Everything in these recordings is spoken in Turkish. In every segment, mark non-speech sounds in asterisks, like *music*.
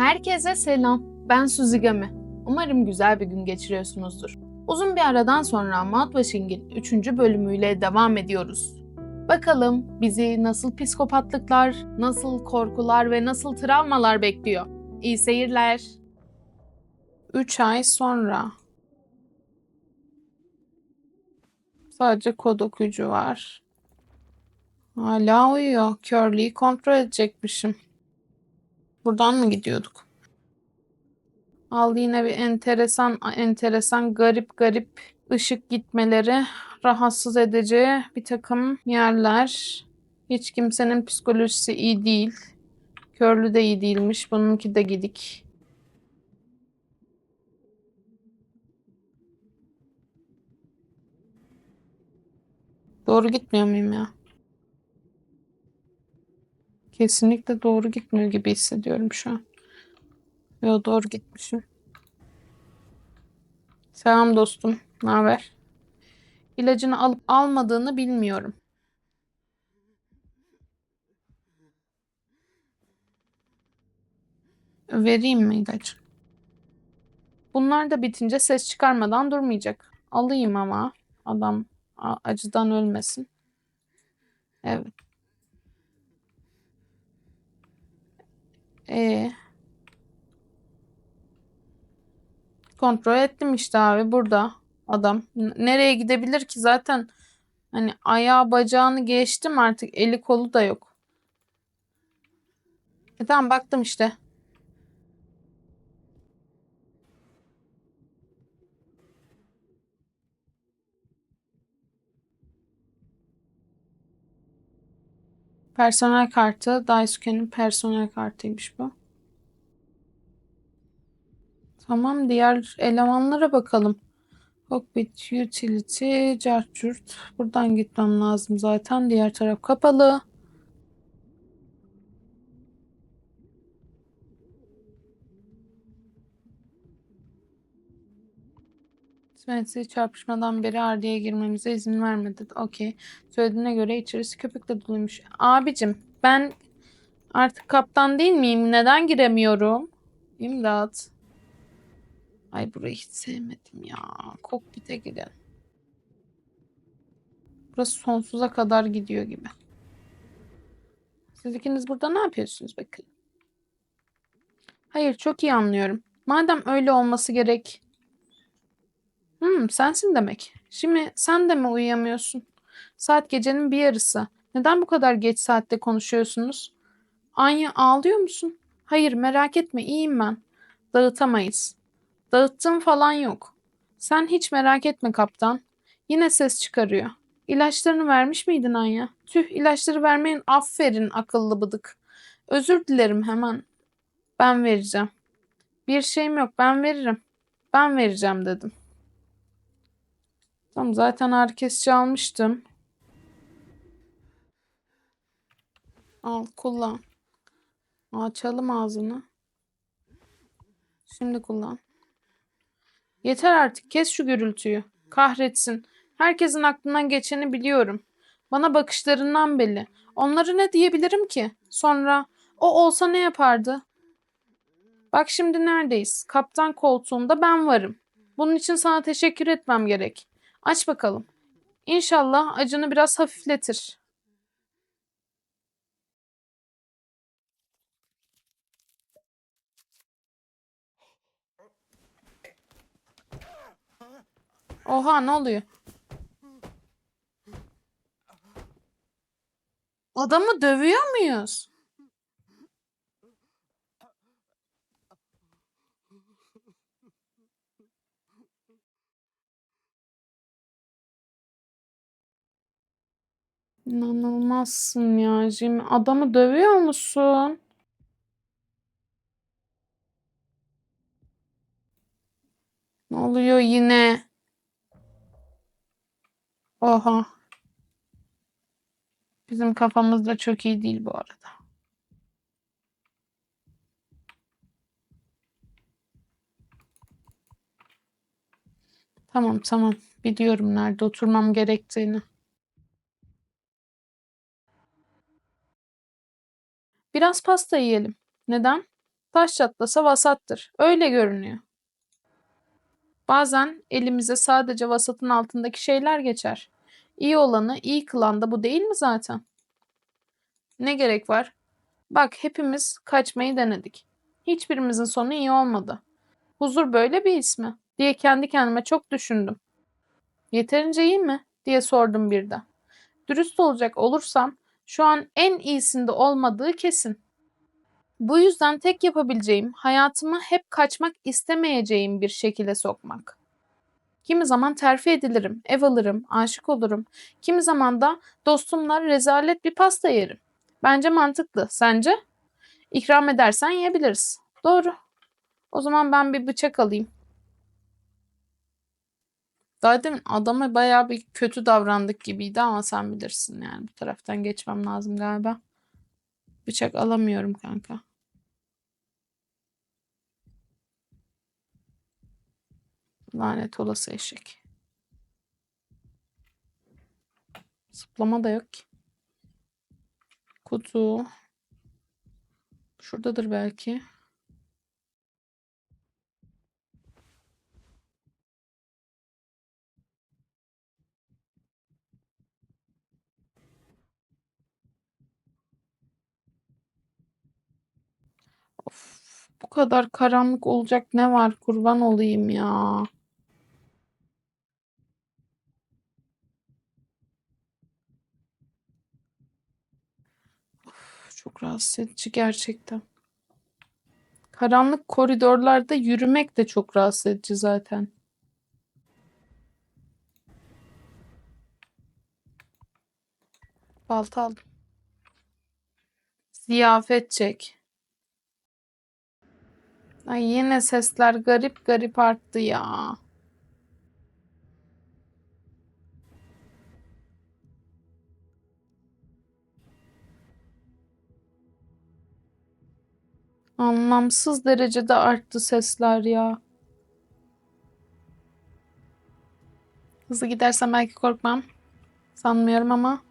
Herkese selam. Ben Suzigami. Umarım güzel bir gün geçiriyorsunuzdur. Uzun bir aradan sonra Mouthwashing'in 3. bölümüyle devam ediyoruz. Bakalım bizi nasıl psikopatlıklar, nasıl korkular ve nasıl travmalar bekliyor. İyi seyirler. 3 ay sonra. Sadece kod okuyucu var. Hala uyuyor. Curly'yi kontrol edecekmişim. Buradan mı gidiyorduk? Al yine bir enteresan enteresan garip garip ışık gitmeleri rahatsız edici bir takım yerler. Hiç kimsenin psikolojisi iyi değil. Körlü de iyi değilmiş. Bununki de gidik. Doğru gitmiyor muyum ya? Kesinlikle doğru gitmiyor gibi hissediyorum şu an. Yo doğru gitmişim. Selam dostum. Ne haber? İlacını alıp almadığını bilmiyorum. Vereyim mi ilacı? Bunlar da bitince ses çıkarmadan durmayacak. Alayım ama adam acıdan ölmesin. Evet. Ee, kontrol ettim işte abi burada adam. Nereye gidebilir ki zaten hani ayağı bacağını geçtim artık eli kolu da yok. E tamam baktım işte. Personel kartı. Daisuke'nin personel kartıymış bu. Tamam diğer elemanlara bakalım. Cockpit, utility, cartçurt. Buradan gitmem lazım zaten. Diğer taraf kapalı. Spencer çarpışmadan beri Ardi'ye girmemize izin vermedi. Okey. Söylediğine göre içerisi köpükle doluymuş. Abicim ben artık kaptan değil miyim? Neden giremiyorum? İmdat. Ay burayı hiç sevmedim ya. Kokpite girin. Burası sonsuza kadar gidiyor gibi. Siz ikiniz burada ne yapıyorsunuz bakın? Hayır çok iyi anlıyorum. Madem öyle olması gerek. Hmm, sensin demek. Şimdi sen de mi uyuyamıyorsun? Saat gecenin bir yarısı. Neden bu kadar geç saatte konuşuyorsunuz? Anya ağlıyor musun? Hayır merak etme iyiyim ben. Dağıtamayız. Dağıttığım falan yok. Sen hiç merak etme kaptan. Yine ses çıkarıyor. İlaçlarını vermiş miydin Anya? Tüh ilaçları vermeyin aferin akıllı bıdık. Özür dilerim hemen. Ben vereceğim. Bir şeyim yok ben veririm. Ben vereceğim dedim. Tamam zaten ağrı kesici almıştım. Al kullan. Açalım ağzını. Şimdi kullan. Yeter artık kes şu gürültüyü. Kahretsin. Herkesin aklından geçeni biliyorum. Bana bakışlarından belli. Onlara ne diyebilirim ki? Sonra o olsa ne yapardı? Bak şimdi neredeyiz? Kaptan koltuğunda ben varım. Bunun için sana teşekkür etmem gerek. Aç bakalım. İnşallah acını biraz hafifletir. Oha ne oluyor? Adamı dövüyor muyuz? İnanılmazsın ya Jimmy. Adamı dövüyor musun? Ne oluyor yine? Oha. Bizim kafamız da çok iyi değil bu arada. Tamam tamam. Biliyorum nerede oturmam gerektiğini. Biraz pasta yiyelim. Neden? Taş çatlasa vasattır. Öyle görünüyor. Bazen elimize sadece vasatın altındaki şeyler geçer. İyi olanı iyi kılan da bu değil mi zaten? Ne gerek var? Bak hepimiz kaçmayı denedik. Hiçbirimizin sonu iyi olmadı. Huzur böyle bir ismi diye kendi kendime çok düşündüm. Yeterince iyi mi diye sordum birden. Dürüst olacak olursam şu an en iyisinde olmadığı kesin. Bu yüzden tek yapabileceğim hayatımı hep kaçmak istemeyeceğim bir şekilde sokmak. Kimi zaman terfi edilirim, ev alırım, aşık olurum. Kimi zaman da dostumla rezalet bir pasta yerim. Bence mantıklı. Sence? İkram edersen yiyebiliriz. Doğru. O zaman ben bir bıçak alayım. Daha demin adama bayağı bir kötü davrandık gibiydi ama sen bilirsin yani. Bu taraftan geçmem lazım galiba. Bıçak alamıyorum kanka. Lanet olası eşek. Zıplama da yok ki. Kutu. Şuradadır belki. Of, bu kadar karanlık olacak ne var kurban olayım ya. Çok rahatsız edici gerçekten. Karanlık koridorlarda yürümek de çok rahatsız edici zaten. Balta aldım. Ziyafet çek. Ay yine sesler garip garip arttı ya. Anlamsız derecede arttı sesler ya. Hızlı gidersem belki korkmam. Sanmıyorum ama.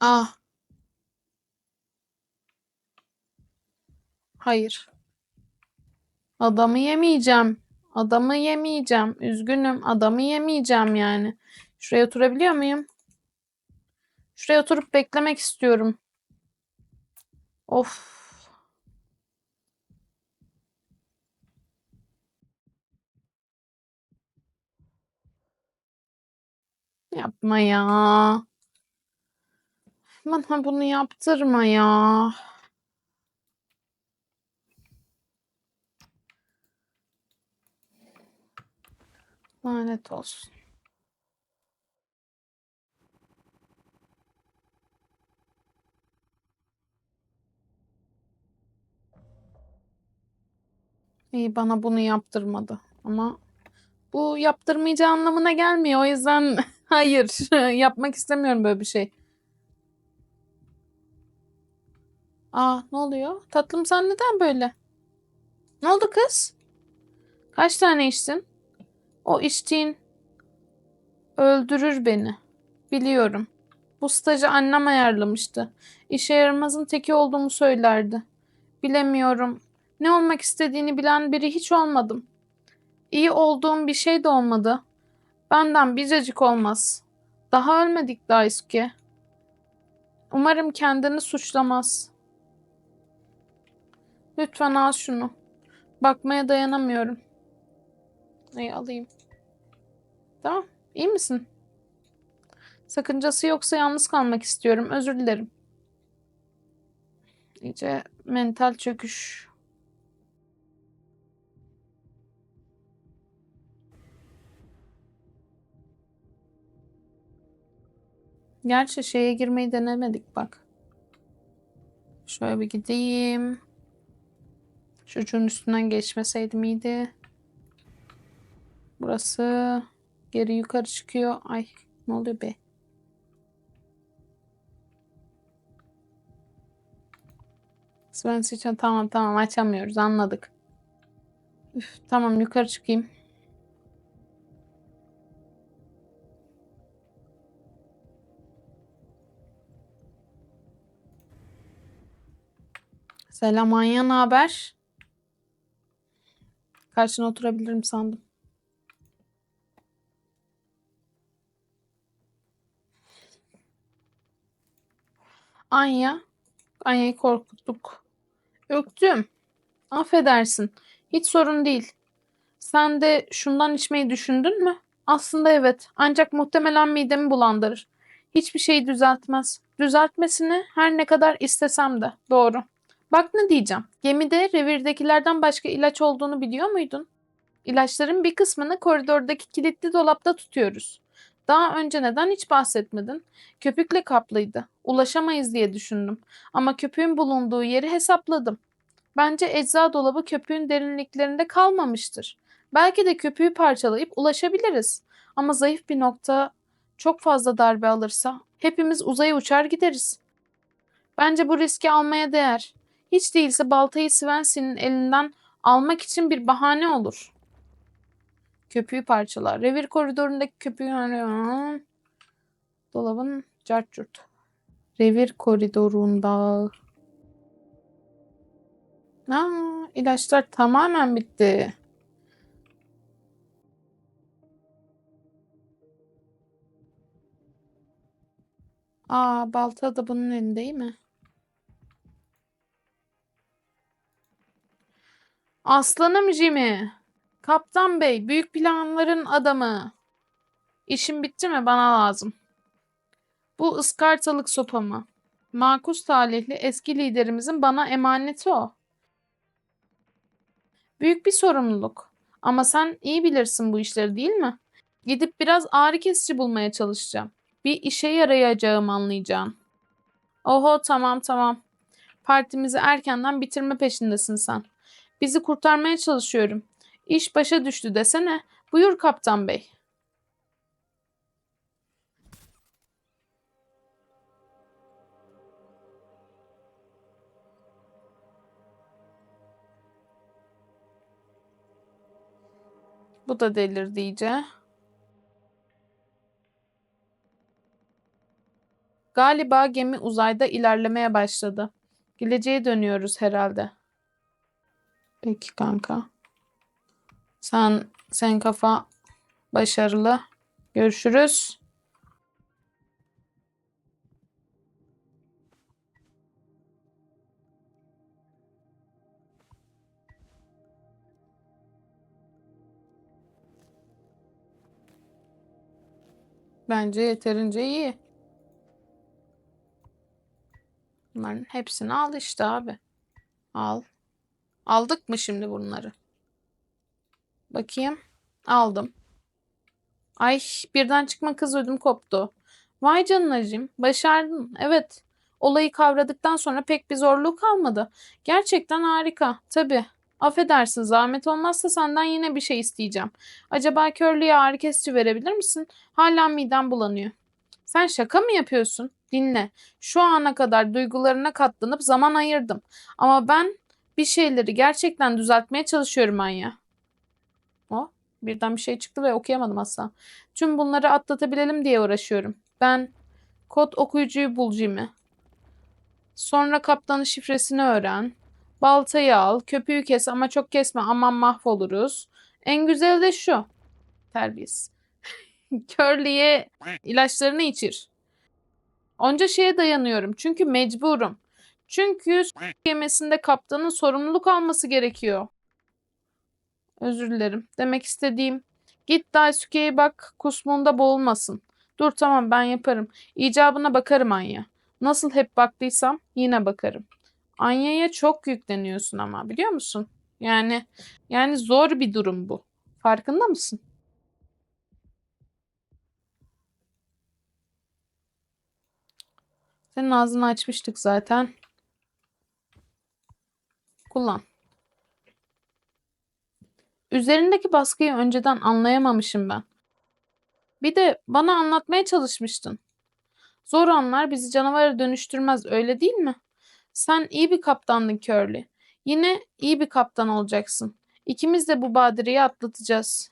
Ah. Hayır. Adamı yemeyeceğim. Adamı yemeyeceğim. Üzgünüm. Adamı yemeyeceğim yani. Şuraya oturabiliyor muyum? Şuraya oturup beklemek istiyorum. Of. Yapma ya. Bana bunu yaptırma ya. Lanet olsun. İyi bana bunu yaptırmadı ama bu yaptırmayacağı anlamına gelmiyor. O yüzden *laughs* hayır yapmak istemiyorum böyle bir şey. Aa ne oluyor? Tatlım sen neden böyle? Ne oldu kız? Kaç tane içtin? O içtiğin öldürür beni. Biliyorum. Bu stajı annem ayarlamıştı. İşe yaramazın teki olduğumu söylerdi. Bilemiyorum. Ne olmak istediğini bilen biri hiç olmadım. İyi olduğum bir şey de olmadı. Benden biricik olmaz. Daha ölmedik Daisuke. Umarım kendini suçlamaz. Lütfen al şunu. Bakmaya dayanamıyorum. İyi alayım. Tamam. İyi misin? Sakıncası yoksa yalnız kalmak istiyorum. Özür dilerim. İyice mental çöküş. Gerçi şeye girmeyi denemedik bak. Şöyle bir gideyim. Çocuğun üstünden geçmeseydim iyiydi. Burası geri yukarı çıkıyor. Ay ne oluyor be? Sven için tamam tamam açamıyoruz anladık. Üf, tamam yukarı çıkayım. Selam Anya, haber? Karşına oturabilirim sandım. Anya, Anya'yı korkuttuk. Öktüm. Affedersin. Hiç sorun değil. Sen de şundan içmeyi düşündün mü? Aslında evet. Ancak muhtemelen midemi bulandırır. Hiçbir şeyi düzeltmez. Düzeltmesini her ne kadar istesem de. Doğru. Bak ne diyeceğim. Gemide revirdekilerden başka ilaç olduğunu biliyor muydun? İlaçların bir kısmını koridordaki kilitli dolapta tutuyoruz. Daha önce neden hiç bahsetmedin? Köpükle kaplıydı. Ulaşamayız diye düşündüm. Ama köpüğün bulunduğu yeri hesapladım. Bence ecza dolabı köpüğün derinliklerinde kalmamıştır. Belki de köpüğü parçalayıp ulaşabiliriz. Ama zayıf bir nokta çok fazla darbe alırsa hepimiz uzaya uçar gideriz. Bence bu riski almaya değer. Hiç değilse baltayı Svensi'nin elinden almak için bir bahane olur. Köpüğü parçalar. Revir koridorundaki köpüğü arıyor. Dolabın cart curt. Revir koridorunda. Aa, ilaçlar tamamen bitti. Aa, balta da bunun elinde değil mi? Aslanım Jimmy. Kaptan Bey, büyük planların adamı. İşim bitti mi? Bana lazım. Bu ıskartalık sopa mı? Makus talihli eski liderimizin bana emaneti o. Büyük bir sorumluluk. Ama sen iyi bilirsin bu işleri değil mi? Gidip biraz ağrı kesici bulmaya çalışacağım. Bir işe yarayacağım anlayacağım. Oho tamam tamam. Partimizi erkenden bitirme peşindesin sen. Bizi kurtarmaya çalışıyorum. İş başa düştü desene. Buyur kaptan bey. Bu da delirdi iyice. Galiba gemi uzayda ilerlemeye başladı. Geleceğe dönüyoruz herhalde. Peki kanka. Sen sen kafa başarılı. Görüşürüz. Bence yeterince iyi. Bunların hepsini al işte abi. Al. Aldık mı şimdi bunları? Bakayım. Aldım. Ay birden çıkma kız ödüm koptu. Vay canınacığım. Başardın. Evet. Olayı kavradıktan sonra pek bir zorluğu kalmadı. Gerçekten harika. Tabii. Affedersin zahmet olmazsa senden yine bir şey isteyeceğim. Acaba körlüğe ağrı kesici verebilir misin? Hala midem bulanıyor. Sen şaka mı yapıyorsun? Dinle. Şu ana kadar duygularına katlanıp zaman ayırdım. Ama ben bir şeyleri gerçekten düzeltmeye çalışıyorum Anya. O birden bir şey çıktı ve okuyamadım asla. Tüm bunları atlatabilelim diye uğraşıyorum. Ben kod okuyucuyu bul Jimmy. Sonra kaptanın şifresini öğren. Baltayı al, köpüğü kes ama çok kesme aman mahvoluruz. En güzeli de şu. Terbiyesiz. *laughs* Curly'e ilaçlarını içir. Onca şeye dayanıyorum çünkü mecburum. Çünkü gemisinde kaptanın sorumluluk alması gerekiyor. Özür dilerim. Demek istediğim git Daisuke'ye bak kusmunda boğulmasın. Dur tamam ben yaparım. İcabına bakarım Anya. Nasıl hep baktıysam yine bakarım. Anya'ya çok yükleniyorsun ama biliyor musun? Yani yani zor bir durum bu. Farkında mısın? Senin ağzını açmıştık zaten. Kullan. Üzerindeki baskıyı önceden anlayamamışım ben. Bir de bana anlatmaya çalışmıştın. Zor anlar bizi canavara dönüştürmez öyle değil mi? Sen iyi bir kaptandın Curly. Yine iyi bir kaptan olacaksın. İkimiz de bu badireyi atlatacağız.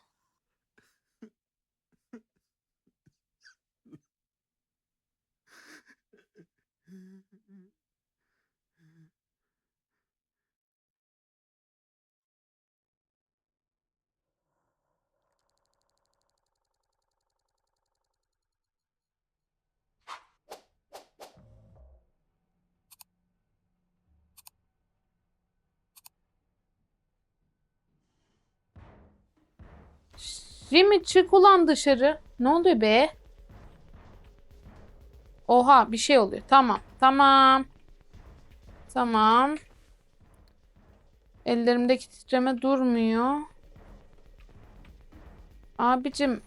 Jimmy çık ulan dışarı. Ne oluyor be? Oha bir şey oluyor. Tamam. Tamam. Tamam. Ellerimdeki titreme durmuyor. Abicim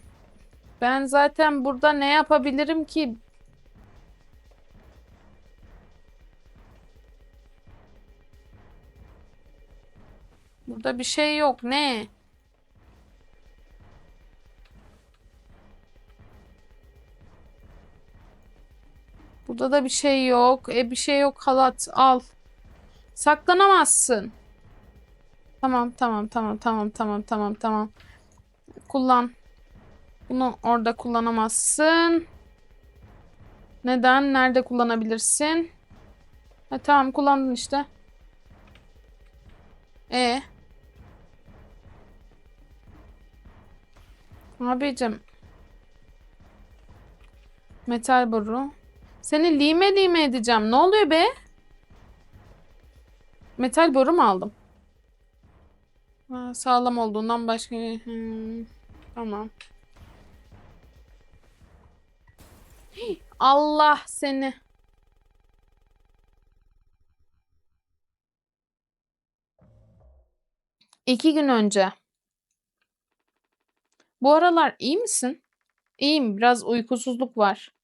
ben zaten burada ne yapabilirim ki? Burada bir şey yok. Ne? Burada da bir şey yok. E bir şey yok halat al. Saklanamazsın. Tamam tamam tamam tamam tamam tamam tamam. Kullan. Bunu orada kullanamazsın. Neden? Nerede kullanabilirsin? Ha, tamam kullandın işte. E. Abicim. Metal boru. Seni lime lime edeceğim. Ne oluyor be? Metal boru mu aldım? Ha, sağlam olduğundan başka... Hmm, tamam. Allah seni. İki gün önce. Bu aralar iyi misin? İyiyim. Biraz uykusuzluk var.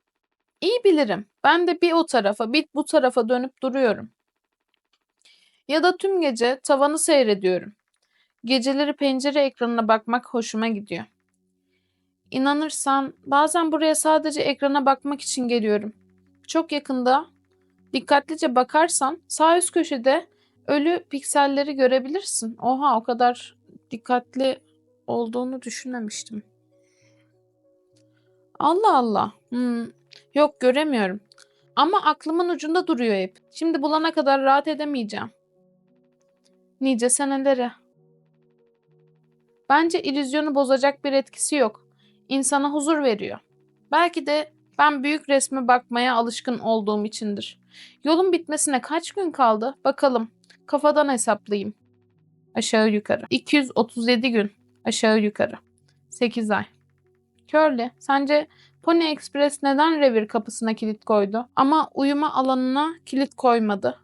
İyi bilirim. Ben de bir o tarafa, bir bu tarafa dönüp duruyorum. Ya da tüm gece tavanı seyrediyorum. Geceleri pencere ekranına bakmak hoşuma gidiyor. İnanırsan bazen buraya sadece ekrana bakmak için geliyorum. Çok yakında dikkatlice bakarsan sağ üst köşede ölü pikselleri görebilirsin. Oha o kadar dikkatli olduğunu düşünmemiştim. Allah Allah. Hmm. Yok göremiyorum. Ama aklımın ucunda duruyor hep. Şimdi bulana kadar rahat edemeyeceğim. Nice senelere. Bence illüzyonu bozacak bir etkisi yok. İnsana huzur veriyor. Belki de ben büyük resme bakmaya alışkın olduğum içindir. Yolun bitmesine kaç gün kaldı? Bakalım. Kafadan hesaplayayım. Aşağı yukarı. 237 gün. Aşağı yukarı. 8 ay. Curly, sence Pony Express neden revir kapısına kilit koydu ama uyuma alanına kilit koymadı?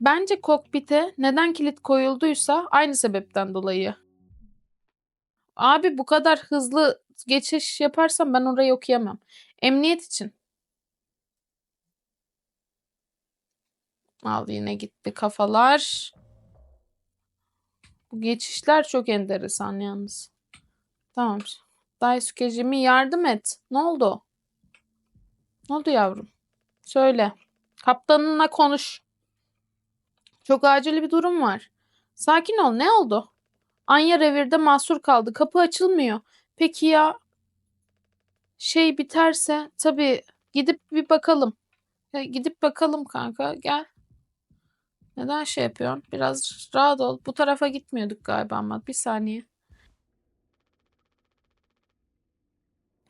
Bence kokpite neden kilit koyulduysa aynı sebepten dolayı. Abi bu kadar hızlı geçiş yaparsam ben orayı okuyamam. Emniyet için. Al yine gitti kafalar. Bu geçişler çok enteresan yalnız. Tamam. Daisukeciğime yardım et. Ne oldu? Ne oldu yavrum? Söyle. Kaptanınla konuş. Çok acil bir durum var. Sakin ol. Ne oldu? Anya revirde mahsur kaldı. Kapı açılmıyor. Peki ya şey biterse tabii gidip bir bakalım. Ya gidip bakalım kanka. Gel. Neden şey yapıyorsun? Biraz rahat ol. Bu tarafa gitmiyorduk galiba ama. Bir saniye.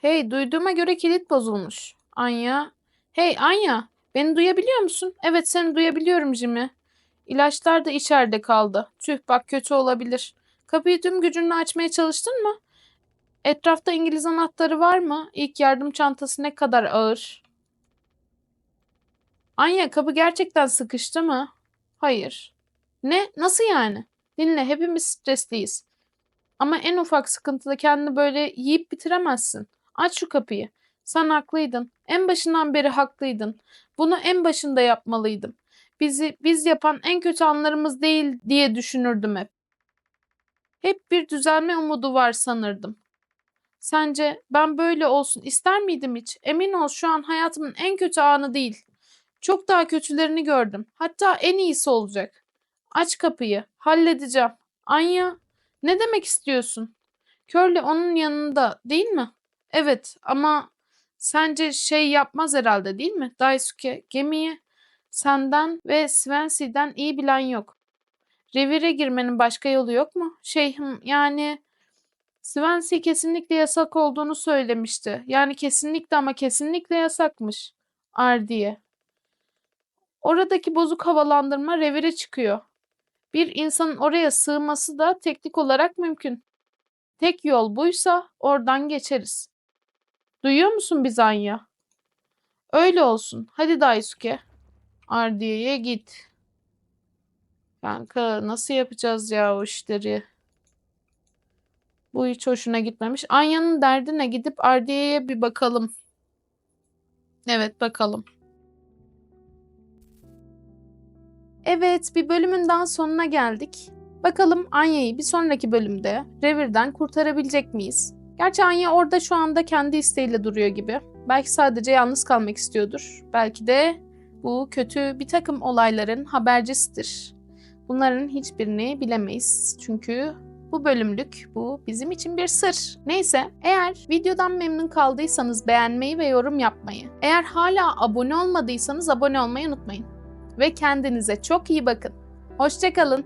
Hey, duyduğuma göre kilit bozulmuş. Anya. Hey Anya, beni duyabiliyor musun? Evet, seni duyabiliyorum Jimmy. İlaçlar da içeride kaldı. Tüh bak kötü olabilir. Kapıyı tüm gücünle açmaya çalıştın mı? Etrafta İngiliz anahtarı var mı? İlk yardım çantası ne kadar ağır? Anya kapı gerçekten sıkıştı mı? Hayır. Ne? Nasıl yani? Dinle hepimiz stresliyiz. Ama en ufak sıkıntıda kendini böyle yiyip bitiremezsin. Aç şu kapıyı. Sen haklıydın. En başından beri haklıydın. Bunu en başında yapmalıydım. Bizi biz yapan en kötü anlarımız değil diye düşünürdüm hep. Hep bir düzelme umudu var sanırdım. Sence ben böyle olsun ister miydim hiç? Emin ol şu an hayatımın en kötü anı değil. Çok daha kötülerini gördüm. Hatta en iyisi olacak. Aç kapıyı. Halledeceğim. Anya, ne demek istiyorsun? Curly onun yanında değil mi? Evet ama sence şey yapmaz herhalde değil mi? Daisuke gemiyi senden ve Svensi'den iyi bilen yok. Revire girmenin başka yolu yok mu? Şeyhim yani Svensi kesinlikle yasak olduğunu söylemişti. Yani kesinlikle ama kesinlikle yasakmış. Ardiye. Oradaki bozuk havalandırma revire çıkıyor. Bir insanın oraya sığması da teknik olarak mümkün. Tek yol buysa oradan geçeriz. Duyuyor musun bizi Anya? Öyle olsun. Hadi Daisuke. Ardiye'ye git. Kanka nasıl yapacağız ya o işleri? Bu hiç hoşuna gitmemiş. Anya'nın derdine gidip Ardiye'ye bir bakalım. Evet bakalım. Evet bir bölümün daha sonuna geldik. Bakalım Anya'yı bir sonraki bölümde revirden kurtarabilecek miyiz? Gerçi Anya orada şu anda kendi isteğiyle duruyor gibi. Belki sadece yalnız kalmak istiyordur. Belki de bu kötü bir takım olayların habercisidir. Bunların hiçbirini bilemeyiz. Çünkü bu bölümlük bu bizim için bir sır. Neyse eğer videodan memnun kaldıysanız beğenmeyi ve yorum yapmayı. Eğer hala abone olmadıysanız abone olmayı unutmayın. Ve kendinize çok iyi bakın. Hoşçakalın.